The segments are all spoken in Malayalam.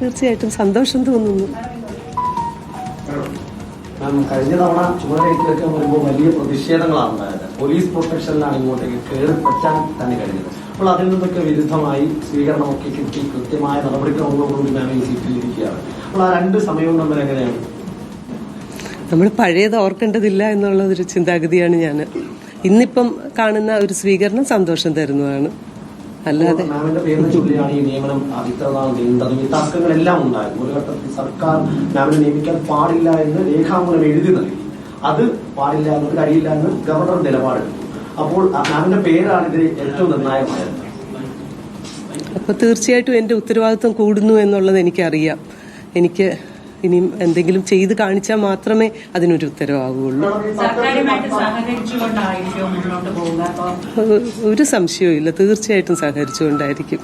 തീർച്ചയായിട്ടും സന്തോഷം തോന്നുന്നു. കഴിഞ്ഞ തവണ ചുമതലയിലേക്ക് വരുമ്പോൾ വലിയ പ്രതിഷേധങ്ങളാണ് ഉണ്ടായത്. പോലീസ് പ്രൊട്ടക്ഷനിലാണ് ഇങ്ങോട്ടേക്ക് കയറി പറ്റാൻ തന്നെ കഴിഞ്ഞത്. അപ്പോൾ അതിൽ നിന്നൊക്കെ വിരുദ്ധമായി സ്വീകരണമൊക്കെ കിട്ടി കൃത്യമായ നടപടിക്രമങ്ങളോടുകൂടി ഞാൻ ഈ സീറ്റിൽ ഇരിക്കുകയാണ്. അപ്പോൾ ആ രണ്ട് സമയവും തമ്മിൽ എങ്ങനെയാണ്? നമ്മൾ പഴയത് ഓർക്കേണ്ടതില്ല എന്നുള്ളതൊരു ചിന്താഗതിയാണ് ഞാൻ. ഇന്നിപ്പം കാണുന്ന ഒരു സ്വീകരണം സന്തോഷം തരുന്നതാണ്. അല്ലാതെ ചൊല്ലിയാണ് ഈ നിയമനം ആ, ഇത്ര നാൾ നീണ്ടതും ഈ തർക്കങ്ങളെല്ലാം ഉണ്ടായിരുന്നു. ഒരു ഘട്ടത്തിൽ സർക്കാർ മാമിനെ നിയമിക്കാൻ പാടില്ല എന്ന് രേഖാമൂലം എഴുതി നൽകി. അത് പാടില്ല എന്ന് കഴിയില്ല എന്ന് ഗവർണർ നിലപാടെടുത്തു. അപ്പോൾ മാമിന്റെ പേരാണ് ഇതിൽ ഏറ്റവും നിർണായകമായത്. അപ്പൊ തീർച്ചയായിട്ടും എന്റെ ഉത്തരവാദിത്വം കൂടുന്നു എന്നുള്ളത് എനിക്കറിയാം. എനിക്ക് ഇനിയും എന്തെങ്കിലും ചെയ്ത് കാണിച്ചാൽ മാത്രമേ അതിനൊരു ഉത്തരവാകുള്ളൂ ഒരു സംശയവും ഇല്ല. തീർച്ചയായിട്ടും സഹകരിച്ചുകൊണ്ടായിരിക്കും.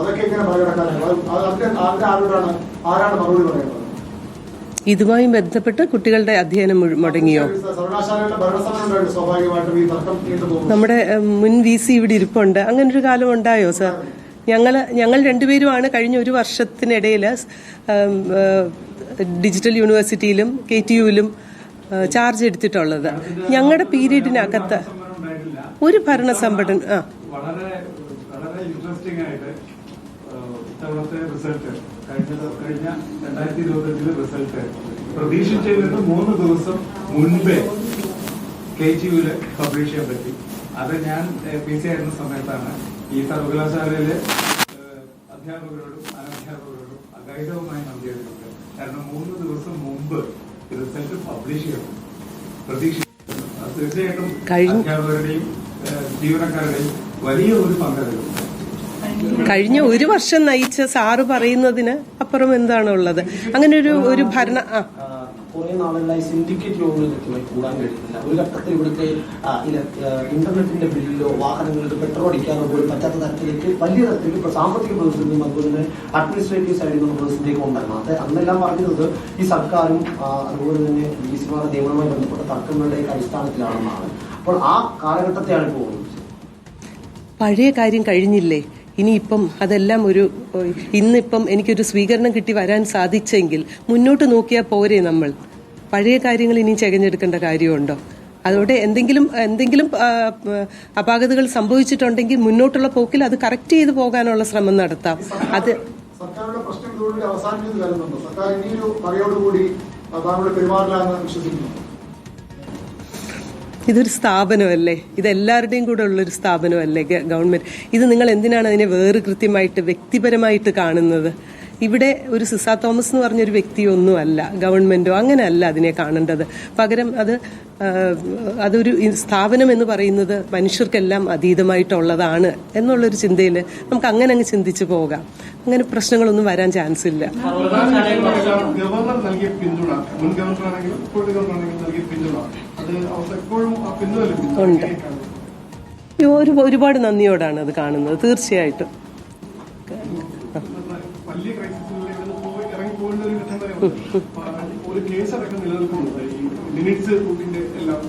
അതൊക്കെ എങ്ങനെ മറികടക്കാനാണ്? അതിന്റെ ആരാണ് മറുപടി പറയുന്നത്? ഇതുമായി ബന്ധപ്പെട്ട് കുട്ടികളുടെ അധ്യയനം മുടങ്ങിയോ? നമ്മുടെ മുൻ വി സി ഇവിടെ ഇരിപ്പുണ്ട്. അങ്ങനൊരു ഒരു കാലം ഉണ്ടായോ സർ? ഞങ്ങൾ ഞങ്ങൾ രണ്ടുപേരുമാണ് കഴിഞ്ഞ ഒരു വർഷത്തിനിടയിൽ ഡിജിറ്റൽ യൂണിവേഴ്സിറ്റിയിലും കെ ടി യുവിലും ചാർജ് എടുത്തിട്ടുള്ളത്. ഞങ്ങളുടെ പീരീഡിനകത്ത് ഒരു ഭരണ സംഘടന ആ. വളരെ വളരെ ഇൻട്രസ്റ്റിംഗ് ആയിട്ട് ഇത്തവണത്തെ റിസൾട്ട് കഴിഞ്ഞ കഴിഞ്ഞ രണ്ടായിരത്തി ഇരുപത്തഞ്ചിലെ റിസൾട്ട് പ്രതീക്ഷിച്ചതിന് മൂന്ന് ദിവസം മുൻപേ കെ ജി യുവിൽ പബ്ലിഷ് ചെയ്യാൻ പറ്റി. അത് ഞാൻ പി സി ആയിരുന്ന സമയത്താണ് ഈ സർവകലാശാലയിലെ അധ്യാപകരോടും അനധ്യാപകരോടും അഗൈതവുമായി അറിയിക്കുന്നത് കാരണം മൂന്ന് ദിവസം മുമ്പ് റിസൾട്ട് പബ്ലിഷ് ചെയ്യണം പ്രതീക്ഷിച്ചു. തീർച്ചയായിട്ടും അധ്യാപകരുടെയും ജീവനക്കാരുടെയും വലിയ ഒരു പങ്കെടുക്കും കഴിഞ്ഞ ഒരു വർഷം നയിച്ച സാറ് പറയുന്നതിന് അപ്പുറം എന്താണ് ഉള്ളത്? അങ്ങനെ ഒരു ഒരു ഭരണ കുറെ നാളുകളായി സിൻഡിക്കേറ്റ് യോഗങ്ങളിലേക്ക് കൂടാൻ കഴിയുന്നില്ല ഒരു ഘട്ടത്തിൽ ഇവിടുത്തെ ഇന്റർനെറ്റിന്റെ ബില്ലിലോ വാഹനങ്ങൾക്ക് പെട്രോൾ അടിക്കാനോ പോലും പറ്റാത്ത തരത്തിലേക്ക് വലിയ തരത്തിലേക്ക് സാമ്പത്തിക പ്രതിസന്ധിയും അതുപോലെ തന്നെ അഡ്മിനിസ്ട്രേറ്റീവ് സൈഡിൽ നിന്നുള്ള പ്രതിസന്ധിയൊക്കെ ഉണ്ടായിരുന്നു. അന്നെല്ലാം പറഞ്ഞത് ഈ സർക്കാരും അതുപോലെ തന്നെ ബി സിമാരുടെ നിയമവുമായി ബന്ധപ്പെട്ട തർക്കങ്ങളുടെയൊക്കെ അടിസ്ഥാനത്തിലാണെന്നാണ്. അപ്പോൾ ആ കാലഘട്ടത്തെയാണ് ഓർമ്മിച്ചത് പഴയ കാര്യം കഴിഞ്ഞില്ലേ? ഇനിയിപ്പം അതെല്ലാം ഒരു ഇന്നിപ്പം എനിക്കൊരു സ്വീകരണം കിട്ടി വരാൻ സാധിച്ചെങ്കിൽ മുന്നോട്ട് നോക്കിയാൽ പോരെ നമ്മൾ. പഴയ കാര്യങ്ങൾ ഇനി ചകഞ്ഞെടുക്കേണ്ട കാര്യമുണ്ടോ? അതോടെ എന്തെങ്കിലും എന്തെങ്കിലും അപാകതകൾ സംഭവിച്ചിട്ടുണ്ടെങ്കിൽ മുന്നോട്ടുള്ള പോക്കിൽ അത് കറക്റ്റ് ചെയ്ത് പോകാനുള്ള ശ്രമം നടത്താം. അത് സർക്കാരിന്റെ പ്രശ്നം ഇതോടുകൂടി അവസാനിച്ചത് സർക്കാർ ഇനിയൊരു മറയോടുകൂടി താങ്കളുടെ താങ്കളുടെ പെരുമാറില്ലാന്ന് വിശ്വസിക്കുന്നു. ഇതൊരു സ്ഥാപനമല്ലേ? ഇത് എല്ലാവരുടെയും കൂടെ ഉള്ളൊരു സ്ഥാപനമല്ലേ ഗവൺമെന്റ്? ഇത് നിങ്ങൾ എന്തിനാണ് അതിനെ വേറെ കൃത്യമായിട്ട് വ്യക്തിപരമായിട്ട് കാണുന്നത്? ഇവിടെ ഒരു സിസ തോമസ് എന്ന് പറഞ്ഞൊരു വ്യക്തിയൊന്നും അല്ല ഗവൺമെന്റോ അങ്ങനെയല്ല അതിനെ കാണേണ്ടത്. പകരം അത് അതൊരു സ്ഥാപനം എന്ന് പറയുന്നത് മനുഷ്യർക്കെല്ലാം അതീതമായിട്ടുള്ളതാണ് എന്നുള്ളൊരു ചിന്തയിൽ നമുക്ക് അങ്ങനെ അങ്ങ് ചിന്തിച്ചു പോകാം. അങ്ങനെ പ്രശ്നങ്ങളൊന്നും വരാൻ ചാൻസ് ഇല്ല. ഗവർണർ നൽകിയ പിന്തുണ മുൻ ഗവർണർ ആണെങ്കിലും ഉണ്ട്. ഒരു ഒരുപാട് നന്ദിയോടാണ് അത് കാണുന്നത് തീർച്ചയായിട്ടും. ഒരു കേസ് അടക്കം നിലനിൽക്കുന്നുണ്ട്. ഈ മിനിറ്റ്സ് ബുക്കിന്റെ എല്ലാം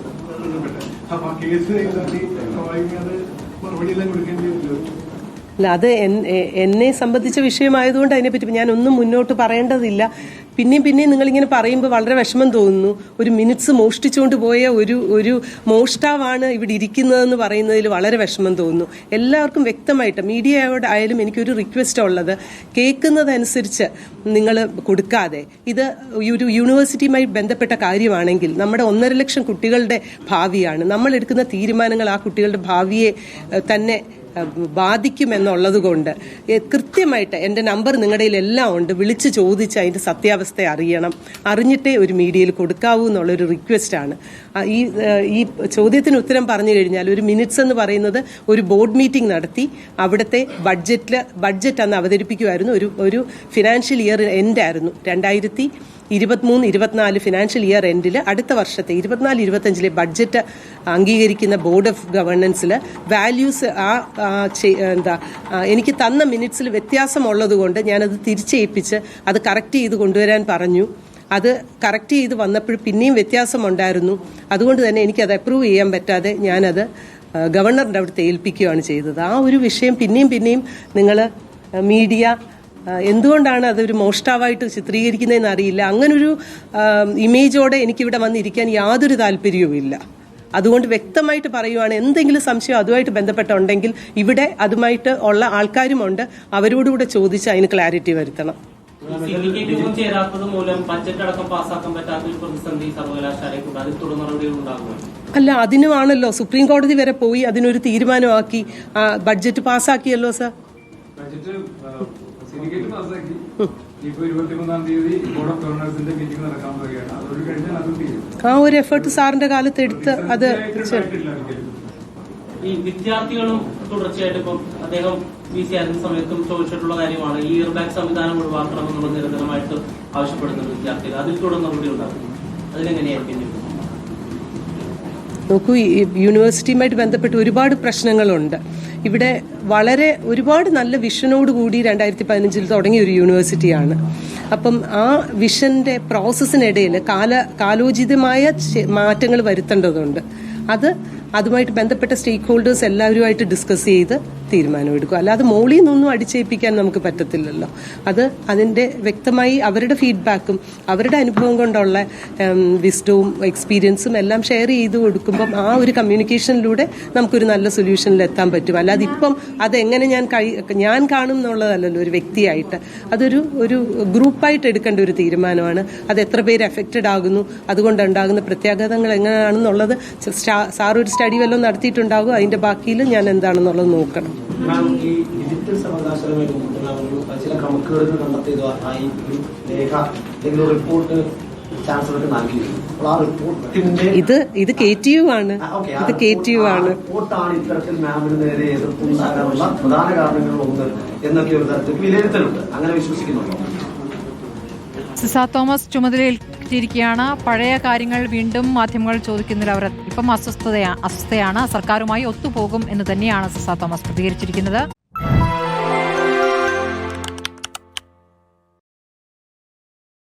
ബന്ധപ്പെട്ട്. അപ്പൊ ആ കേസ് അത് കൊടുക്കേണ്ടി അല്ല അത് എന്നെ സംബന്ധിച്ച വിഷയമായതുകൊണ്ട് അതിനെപ്പറ്റി ഞാൻ ഒന്നും മുന്നോട്ട് പറയേണ്ടതില്ല. പിന്നെയും പിന്നെയും നിങ്ങളിങ്ങനെ പറയുമ്പോൾ വളരെ വിഷമം തോന്നുന്നു. ഒരു മിനിറ്റ്സ് മോഷ്ടിച്ചുകൊണ്ട് പോയ ഒരു ഒരു മോഷ്ടാവാണ് ഇവിടെ ഇരിക്കുന്നതെന്ന് പറയുന്നതിൽ വളരെ വിഷമം തോന്നുന്നു. എല്ലാവർക്കും വ്യക്തമായിട്ട് മീഡിയയോട് ആയാലും എനിക്കൊരു റിക്വസ്റ്റ് ഉള്ളത് കേൾക്കുന്നതനുസരിച്ച് നിങ്ങൾ കൊടുക്കാതെ. ഇത് ഒരു യൂണിവേഴ്സിറ്റിയുമായി ബന്ധപ്പെട്ട കാര്യമാണെങ്കിൽ നമ്മുടെ ഒന്നര ലക്ഷം കുട്ടികളുടെ ഭാവിയാണ്. നമ്മൾ എടുക്കുന്ന തീരുമാനങ്ങൾ ആ കുട്ടികളുടെ ഭാവിയെ തന്നെ ബാധിക്കുമെന്നുള്ളത് കൊണ്ട് കൃത്യമായിട്ട് എന്റെ നമ്പർ നിങ്ങളുടെ എല്ലാം ഉണ്ട്. വിളിച്ച് ചോദിച്ച് അതിന്റെ സത്യാവസ്ഥ അറിയണം. അറിഞ്ഞിട്ടേ ഒരു മീഡിയയിൽ കൊടുക്കാവൂ എന്നുള്ളൊരു റിക്വസ്റ്റാണ് ഈ ഈ ചോദ്യത്തിന് ഉത്തരം പറഞ്ഞു കഴിഞ്ഞാൽ ഒരു മിനിറ്റ്സ് എന്ന് പറയുന്നത് ഒരു ബോർഡ് മീറ്റിംഗ് നടത്തി അവിടുത്തെ ബഡ്ജറ്റിൽ ബഡ്ജറ്റ് അന്ന് അവതരിപ്പിക്കുമായിരുന്നു ഒരു ഒരു ഫിനാൻഷ്യൽ ഇയർ എൻഡ് ആയിരുന്നു. രണ്ടായിരത്തി ഇരുപത്തിമൂന്ന് ഇരുപത്തിനാല് ഫിനാൻഷ്യൽ ഇയർ എൻഡിൽ അടുത്ത വർഷത്തെ ഇരുപത്തിനാല് ഇരുപത്തഞ്ചിലെ ബഡ്ജറ്റ് അംഗീകരിക്കുന്ന ബോർഡ് ഓഫ് ഗവർണൻസിൽ വാല്യൂസ് ആ എന്താ എനിക്ക് തന്ന മിനിറ്റ്സിൽ വ്യത്യാസമുള്ളത് കൊണ്ട് ഞാനത് തിരിച്ചേൽപ്പിച്ച് അത് കറക്റ്റ് ചെയ്ത് കൊണ്ടുവരാൻ പറഞ്ഞു. അത് കറക്റ്റ് ചെയ്ത് വന്നപ്പോൾ പിന്നെയും വ്യത്യാസമുണ്ടായിരുന്നു. അതുകൊണ്ട് തന്നെ എനിക്കത് അപ്രൂവ് ചെയ്യാൻ പറ്റാതെ ഞാനത് ഗവർണറിന്റെ അവിടുത്തെ ഏൽപ്പിക്കുകയാണ് ചെയ്തത്. ആ ഒരു വിഷയം പിന്നെയും പിന്നെയും നിങ്ങൾ മീഡിയ എന്തുകൊണ്ടാണ് അതൊരു മോഷ്ടാവായിട്ട് ചിത്രീകരിക്കുന്നതെന്ന് അറിയില്ല. അങ്ങനൊരു ഇമേജോടെ എനിക്കിവിടെ വന്നിരിക്കാൻ യാതൊരു താല്പര്യവുമില്ല. അതുകൊണ്ട് വ്യക്തമായിട്ട് പറയുവാണ് എന്തെങ്കിലും സംശയം അതുമായിട്ട് ബന്ധപ്പെട്ടുണ്ടെങ്കിൽ ഇവിടെ അതുമായിട്ട് ഉള്ള ആൾക്കാരുമുണ്ട്. അവരോടുകൂടെ ചോദിച്ച് അതിന് ക്ലാരിറ്റി വരുത്തണം. അല്ല അതിനുമാണല്ലോ. സുപ്രീം കോടതി വരെ പോയി അതിനൊരു തീരുമാനമാക്കി. ബഡ്ജറ്റ് പാസ്സാക്കിയല്ലോ സർ. സിൻഡിക്കേറ്റ് പാസ്സാക്കി. ഇപ്പൊ ഇരുപത്തിമൂന്നാം തീയതി ബോർഡ് ഓഫ് ഗവർണേഴ്സിന്റെ മീറ്റിംഗ് നടക്കാൻ പോവുകയാണ്. അതൊരു കഴിഞ്ഞാൽ അത് തീരും ആ ഒരു എഫേർട്ട് സാറിന്റെ കാലത്ത് എടുത്ത് അത്. ഈ വിദ്യാർത്ഥികളും തുടർച്ചയായിട്ട് ഇപ്പം അദ്ദേഹം ബി സി ആയിരുന്ന സമയത്തും ചോദിച്ചിട്ടുള്ള കാര്യമാണ്. ഈ ഇയർ ബാഗ് ഒഴിവാക്കണം ഒഴിവാക്കണമെന്നുള്ള നിരന്തരമായിട്ട് ആവശ്യപ്പെടുന്നുണ്ട് വിദ്യാർത്ഥികൾ. അതിൽ തുടർന്ന് കൂടി ഉണ്ടാക്കുന്നു. അതിലെങ്ങനെയായിരിക്കും? നോക്കൂ യൂണിവേഴ്സിറ്റിയുമായിട്ട് ബന്ധപ്പെട്ട് ഒരുപാട് പ്രശ്നങ്ങളുണ്ട്. ഇവിടെ വളരെ ഒരുപാട് നല്ല വിഷനോട് കൂടി രണ്ടായിരത്തി പതിനഞ്ചിൽ തുടങ്ങിയ ഒരു യൂണിവേഴ്സിറ്റിയാണ്. അപ്പം ആ വിഷന്റെ പ്രോസസ്സിനിടയിൽ കാല കാലോചിതമായ മാറ്റങ്ങൾ വരുത്തേണ്ടതുണ്ട്. അത് അതുമായിട്ട് ബന്ധപ്പെട്ട സ്റ്റേക്ക് ഹോൾഡേഴ്സ് എല്ലാവരുമായിട്ട് ഡിസ്കസ് ചെയ്ത് തീരുമാനമെടുക്കും. അല്ലാതെ മോളിൽ നിന്നൊന്നും അടിച്ചേൽപ്പിക്കാൻ നമുക്ക് പറ്റത്തില്ലല്ലോ. അത് അതിന്റെ വ്യക്തമായി അവരുടെ ഫീഡ്ബാക്കും അവരുടെ അനുഭവം കൊണ്ടുള്ള വിസ്ഡവും എക്സ്പീരിയൻസും എല്ലാം ഷെയർ ചെയ്ത് കൊടുക്കുമ്പം ആ ഒരു കമ്മ്യൂണിക്കേഷനിലൂടെ നമുക്കൊരു നല്ല സൊല്യൂഷനിൽ എത്താൻ പറ്റും. അല്ലാതെ ഇപ്പം അതെങ്ങനെ ഞാൻ കഴി ഞാൻ കാണും എന്നുള്ളതല്ലല്ലോ ഒരു വ്യക്തിയായിട്ട്. അതൊരു ഒരു ഗ്രൂപ്പായിട്ട് എടുക്കേണ്ട ഒരു തീരുമാനമാണ്. അത് എത്ര പേര് എഫക്റ്റഡ് ആകുന്നു അതുകൊണ്ടുണ്ടാകുന്ന പ്രത്യാഘാതങ്ങൾ എങ്ങനെയാണെന്നുള്ളത് സാർ ഒരു സ്റ്റഡി വല്ലതും നടത്തിയിട്ടുണ്ടാകും അതിന്റെ ബാക്കിയിൽ ഞാൻ എന്താണെന്നുള്ളത് നോക്കണം. മാം ഈ ഡിജിറ്റൽ സർവകലാശാലയുമായി ബന്ധപ്പെട്ട് ഒരു ചില ക്രമക്കേടുകൾ കണ്ടെത്തിയതായി ഒരു രേഖ അല്ലെങ്കിൽ റിപ്പോർട്ട് ചാൻസലർക്ക് നൽകിയിരുന്നു. അപ്പോൾ ആ റിപ്പോർട്ടിന്റെ ഇത് ഇത് കെ ടി യു ആണ്. ഇത് കെ ടി യു ആണ്. റിപ്പോർട്ടാണ് ഇത്തരത്തിൽ മാമിന് നേരെ എതിർപ്പുണ്ടാകാനുള്ള പ്രധാന കാരണങ്ങളിൽ ഒന്ന് എന്നൊക്കെ ഒരു തരത്തിൽ വിലയിരുത്തലുണ്ട്. അങ്ങനെ വിശ്വസിക്കുന്നുണ്ടോ? സിസ തോമസ് ചുമതലയേറ്റിരിക്കുകയാണ് പഴയ കാര്യങ്ങൾ വീണ്ടും മാധ്യമങ്ങൾ ചോദിക്കുന്നതിൽ അവർ ഇപ്പം അസ്വസ്ഥതയാണ് അസ്വസ്ഥയാണ്. സർക്കാരുമായി ഒത്തുപോകും എന്ന് തന്നെയാണ് സിസ തോമസ് പ്രതികരിച്ചിരിക്കുന്നത്.